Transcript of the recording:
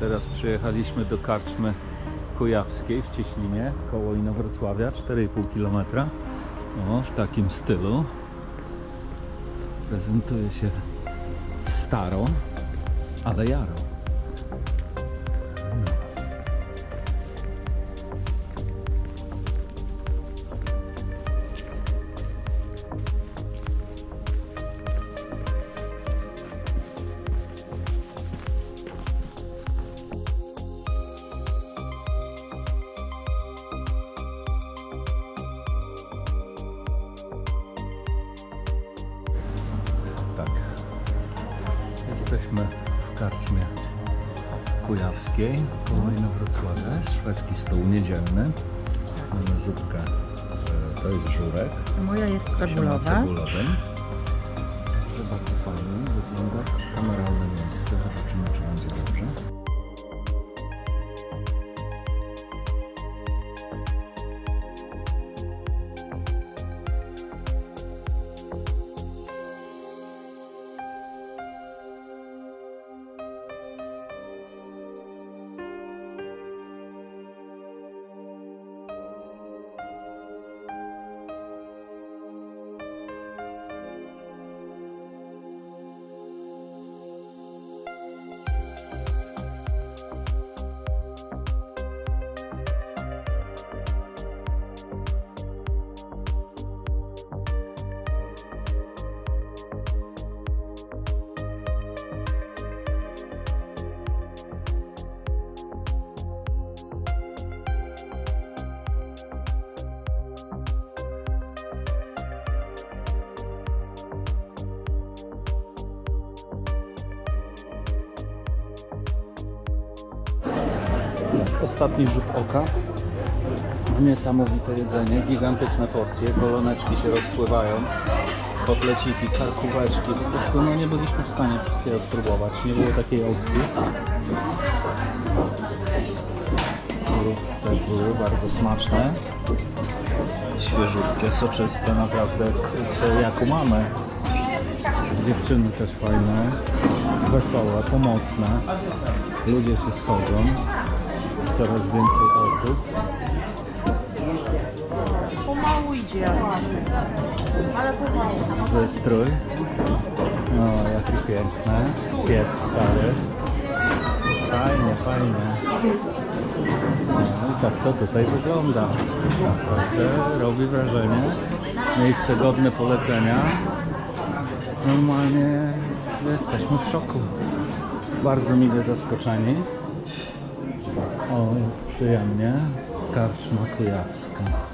Teraz przyjechaliśmy do karczmy kujawskiej w Cieślinie, koło Inowrocławia, 4,5 km. O, w takim stylu. Prezentuje się staro, ale jaro. Jesteśmy w karczmie kujawskiej koło Inowrocławia. Jest szwedzki stół niedzielny. Mamy zupkę. e, To jest żurek. Moja jest cebulowa. cebulowym. Bardzo fajnie wygląda. Kameralne miejsce. Zobaczymy, czy będzie dobrze. Ostatni rzut oka. Niesamowite jedzenie, gigantyczne porcje, koloneczki się rozpływają, kotleciki, karkóweczki. Po prostu no, nie byliśmy w stanie wszystkiego spróbować, nie było takiej opcji. Syrów też były bardzo smaczne, świeżutkie, soczyste, naprawdę kurczę, jak u mamy. Dziewczyny też fajne, wesołe, pomocne. Ludzie się schodzą, coraz więcej osób. Pomału idzie. Ale pomału. Wystrój. No, jaki piękny. Piec stary. Fajnie, fajnie. No i tak to tutaj wygląda. Naprawdę robi wrażenie. Miejsce godne polecenia. Normalnie jesteśmy w szoku. Bardzo mile zaskoczeni. O, jak przyjemnie. Karczma kujawska.